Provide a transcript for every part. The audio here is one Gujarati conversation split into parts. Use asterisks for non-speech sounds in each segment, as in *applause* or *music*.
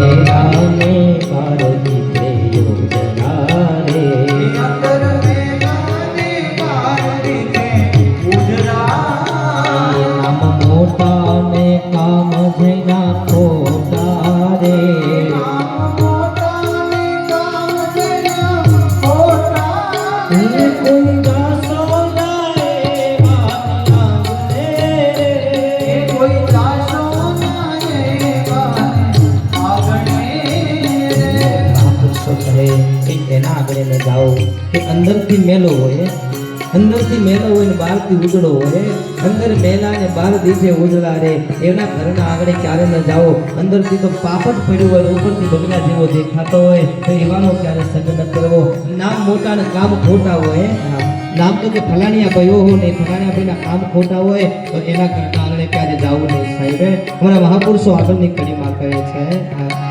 রামে એના જાઓ. કે અંદરથી મેલો હોય, અંદરથી મેલો હોય ને બહારથી ઉજળો હોય, અંદર મેલા ને બહાર દિવસે ઉજળા રે. એના ઘરના આગળ ક્યારે ન જાઓ. અંદરથી તો પાપ જ પડ્યું હોય ઉપરથી બગલા જેવો દેખાતો હોય, તો એવાનો ક્યારે સગન કરવો? નામ મોટા ને કામ ખોટા હોય. નામ તો કે ફલાણિયા ભાઈઓ હો ને ફલાણિયા ભાઈના કામ ખોટા હોય, તો એના ઘરના આગળ ક્યારે જાવું નહીં સાહેબ? અમારા મહાપુરુષો આગળની કડીમાં કહે છે હા.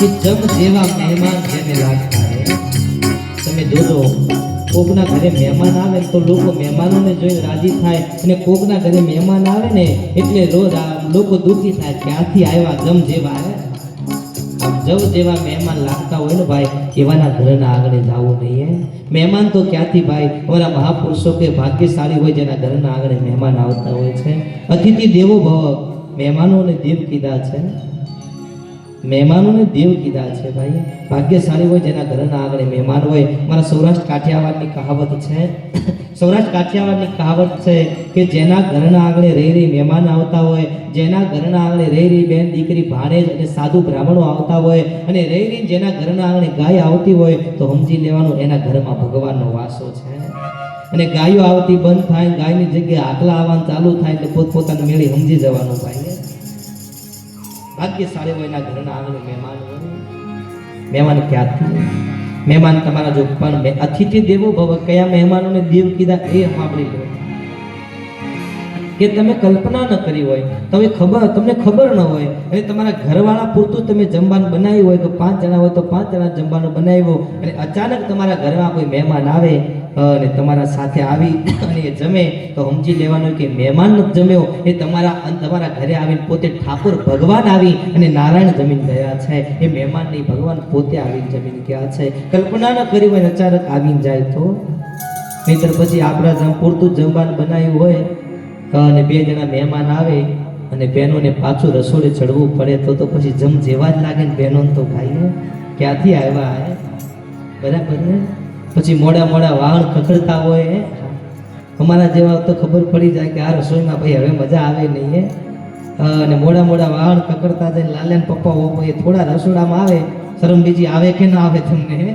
કે જગ જેવા મહેમાન જેને લાગતા રહે તમે જોજો, કોકના ઘરે મહેમાન આવે તો લોકો મહેમાનોને જોઈને રાજી થાય અને કોકના ઘરે મહેમાન આવે ને એટલે રોજ લોકો દુઃખી થાય ક્યાંથી આવ્યા જમ જેવા આમ જવ જેવા મહેમાન લાગતા હોય ને ભાઈ, એવાના ઘરના આગળ જવું નહીં મહેમાન તો ક્યાંથી ભાઈ, અમારા મહાપુરુષો કે ભાગ્યશાળી હોય જેના ઘરના આગળ મહેમાન આવતા હોય છે. અતિથિ દેવો ભવ, મહેમાનોને દેવ કીધા છે. મહેમાનોને દેવ કીધા છે ભાઈ. ભાગ્યશાળી હોય જેના ઘરના આગળ મહેમાન હોય. મારા સૌરાષ્ટ્ર કાઠિયાવાડની કહાવત છે, *coughs* સૌરાષ્ટ્ર કાઠિયાવાડની કહાવત છે કે જેના ઘરના આગળ રહી રહી મહેમાન આવતા હોય, જેના ઘરના આગળ રહી રહી બેન દીકરી ભાણેજ અને સાધુ બ્રાહ્મણો આવતા હોય અને રહી રહી જેના ઘરના આગળ ગાય આવતી હોય તો સમજી લેવાનું એના ઘરમાં ભગવાનનો વાસો છે. અને ગાયો આવતી બંધ થાય, ગાયની જગ્યાએ આકલા આવવાનું ચાલુ થાય એટલે પોતપોતાની મેળી સમજી જવાનું ભાઈ. ભાગ્યશાળી હોય એના ઘરના આંગણે મહેમાન મહેમાન ક્યાંથી? મહેમાન તમારા જો પણ અતિથિ દેવો ભવ કયા મહેમાનોને દેવ કીધા એ સાંભળી લો કે તમે કલ્પના ન કરી હોય, તમે ખબર, તમને ખબર ન હોય. અને તમારા ઘરવાળા પૂરતું તમે જમવાનું બનાવ્યું હોય, તો પાંચ જણા હોય, તો પાંચ જણા જમવાનું બનાવ્યું. અને અચાનક તમારા ઘરમાં કોઈ મહેમાન આવે અને તમારા સાથે આવી *coughs* અને એ જમે, તો સમજી લેવાનું કે મહેમાન નથી જમ્યો. એ તમારા તમારા ઘરે આવીને પોતે ઠાકોર ભગવાન આવી અને નારાયણ જમીન ગયા છે. એ મહેમાન નહીં, ભગવાન પોતે આવીને જમીન ગયા છે. કલ્પના ન કરી હોય અચાનક આવીને જાય તો. નહીતર પછી આપણા જેમ પૂરતું જમવાનું બનાવ્યું હોય અને બે જણા મહેમાન આવે અને બહેનોને પાછું રસોડે ચડવું પડે તો તો પછી જમ જેવા જ લાગે ને બહેનો તો ભાઈ ક્યાંથી આવ્યા હે? બરાબર ને? પછી મોડા મોડા વાહન ખખડતા હોય હે? અમારા જેવા તો ખબર પડી જાય કે આ રસોઈમાં ભાઈ હવે મજા આવે નહીં હે? અને મોડા મોડા વાહન કકડતા જાય લાલેન પપ્પા ઓપો એ થોડા રસોડામાં આવે. શરમ બીજી આવે કે ના આવે તમને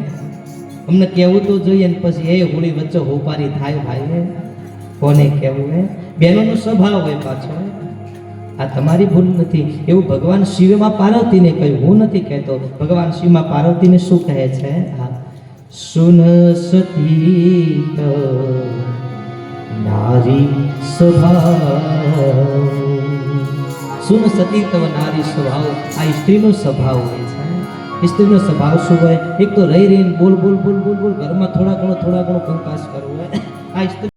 અમને કહેવું તો જોઈએ ને પછી એ હોળી વચ્ચે હોપારી થાય ભાઈ કોને કહેવું હે? બહેનોનો સ્વભાવ હોય પાછો. આ તમારી ભૂલ નથી. એવું ભગવાન શિવમાં પાર્વતીને કહ્યું. હું નથી કહેતો. ભગવાન શિવમાં પાર્વતીને શું કહે છે? હા. સુન સતી નારી સ્વભાવ. સુન સતી તવ નારી સ્વભાવ. આ સ્ત્રીનો સ્વભાવ હોય છે. સ્ત્રીનો સ્વભાવ શું હોય? એક તો રહી રહીને બોલ બોલ બોલ બોલ બોલ, ઘરમાં થોડા ઘણો થોડા ઘણો કંકાસ કરવો હોય. આ સ્ત્રી